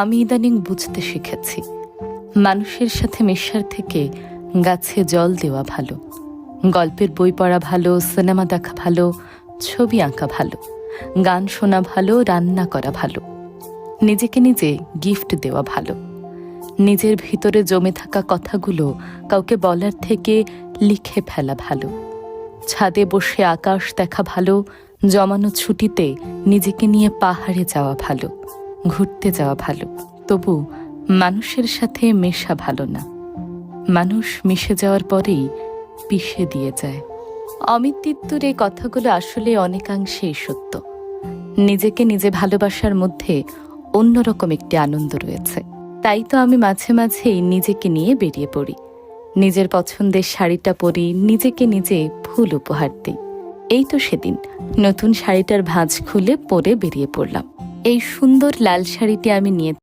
আমি ইদানিং বুঝতে শিখেছি, মানুষের সাথে মেশার থেকে গাছে জল দেওয়া ভালো, গল্পের বই পড়া ভালো, সিনেমা দেখা ভালো, ছবি আঁকা ভালো, গান শোনা ভালো, রান্না করা ভালো, নিজেকে নিজে গিফট দেওয়া ভালো, নিজের ভিতরে জমে থাকা কথাগুলো কাউকে বলার থেকে লিখে ফেলা ভালো, ছাদে বসে আকাশ দেখা ভালো, জমানো ছুটিতে নিজেকে নিয়ে পাহাড়ে যাওয়া ভালো। ঘুরতে যাওয়া ভালো। তবু মানুষের সাথে মেশা ভালো না। মানুষ মিশে যাওয়ার পরেই পিষে দিয়ে যায়। অমিত তিত্তুর এই কথাগুলো আসলে অনেকাংশেই সত্য। নিজেকে নিজে ভালোবাসার মধ্যে অন্যরকম একটি আনন্দ রয়েছে। তাই তো আমি মাঝে মাঝেই নিজেকে নিয়ে বেরিয়ে পড়ি। নিজের পছন্দের শাড়িটা পরি, নিজেকে নিজে ফুল উপহার দিই। এই তো সেদিন নতুন শাড়িটার ভাঁজ খুলে পরে বেরিয়ে পড়লাম। এই সুন্দর লাল শাড়িটি আমি নিয়ে